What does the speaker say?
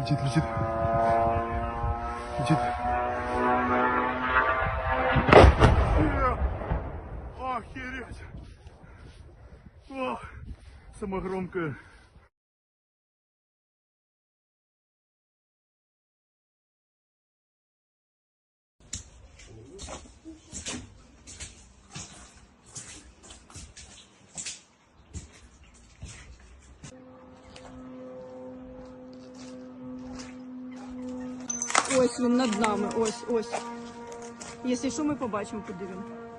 Летит, летит. Летит. Охереть. Ох, самое громкое. Ось він над нами, ось, ось. Якщо що, ми побачимо, куди він.